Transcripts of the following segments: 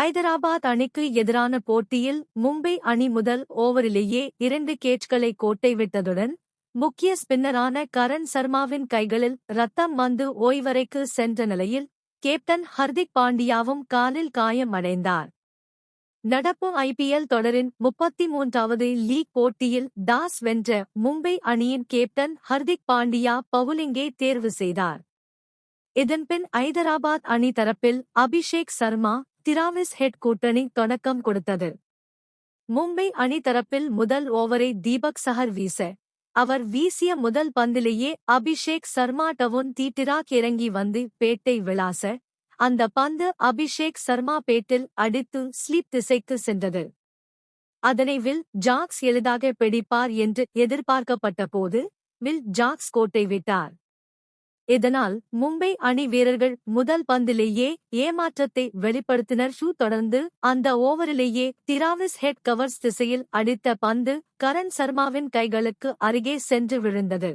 ஐதராபாத் அணிக்கு எதிரான போட்டியில் மும்பை அணி முதல் ஓவரிலேயே இரண்டு கேட்ச்களை கோட்டை விட்டதுடன் முக்கிய ஸ்பின்னரான கரண் சர்மாவின் கைகளில் ரத்தம் வந்து ஓய்வறைக்கு சென்ற நிலையில் கேப்டன் ஹர்திக் பாண்டியாவும் காலில் காயம் அடைந்தார். நடப்பு ஐபிஎல் தொடரின் முப்பத்தி மூன்றாவது லீக் போட்டியில் டாஸ் வென்ற மும்பை அணியின் கேப்டன் ஹர்திக் பாண்டியா பவுலிங்கை தேர்வு செய்தார். இதன்பின் ஐதராபாத் அணி தரப்பில் அபிஷேக் சர்மா திராவிஸ் ஹெட் கூட்டணி தொடக்கம் கொடுத்தது. மும்பை அணி தரப்பில் முதல் ஓவரை தீபக் சஹர் வீச அவர் வீசிய முதல் பந்திலேயே Abhishek Sharma down the track இறங்கி வந்து பேட்டை விளாச அந்த பந்து அபிஷேக் சர்மா பேட்டில் அடித்து ஸ்லீப் திசைக்கு சென்றது. அதனை வில் ஜாக்ஸ் எளிதாக பிடிப்பார் என்று எதிர்பார்க்கப்பட்ட போது வில் ஜாக்ஸ் கோட்டை விட்டார். இதனால் மும்பை அணி வீரர்கள் முதல் பந்திலேயே ஏமாற்றத்தை வெளிப்படுத்தினர். ஷூ தொடர்ந்து அந்த ஓவரிலேயே திராவிஸ் ஹெட் கவர்ஸ் திசையில் அடித்த பந்து கரண் சர்மாவின் கைகளுக்கு அருகே சென்று விழுந்தது.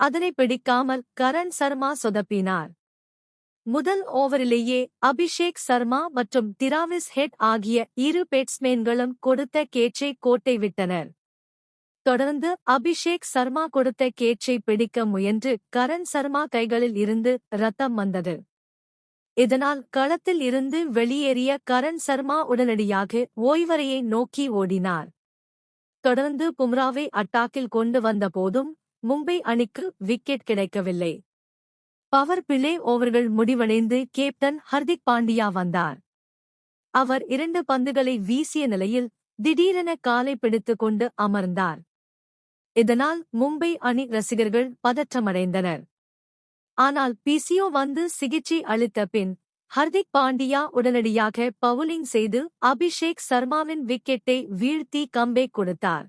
அதனை பிடிக்காமல் கரண் சர்மா சொதப்பினார். முதல் ஓவரிலேயே அபிஷேக் சர்மா மற்றும் திராவிஸ் ஹெட் ஆகிய இரு பேட்ஸ்மேன்களும் கொடுத்த கேட்சை கோட்டை விட்டனர். தொடர்ந்து அபிஷேக் சர்மா கொடுத்த கேட்சை பிடிக்க முயன்று கரண் சர்மா கைகளில் இருந்து ரத்தம் வந்தது. இதனால் களத்தில் இருந்து வெளியேறிய கரண் சர்மா உடனடியாக ஓய்வறையை நோக்கி ஓடினார். தொடர்ந்து பும்ராவை அட்டாக்கில் கொண்டு வந்த போதும் மும்பை அணிக்கு விக்கெட் கிடைக்கவில்லை. பவர் பிளே ஓவர்கள் முடிவடைந்து கேப்டன் ஹர்திக் பாண்டியா வந்தார். அவர் இரண்டு பந்துகளை வீசிய நிலையில் திடீரென காலை பிடித்துக் கொண்டு அமர்ந்தார். இதனால் மும்பை அணி ரசிகர்கள் பதற்றமடைந்தனர். ஆனால் பிசியோ வந்து சிகிச்சை அளித்த பின் ஹர்திக் பாண்டியா உடனடியாக பவுலிங் செய்து அபிஷேக் சர்மாவின் விக்கெட்டை வீழ்த்தி கம்பேக் கொடுத்தார்.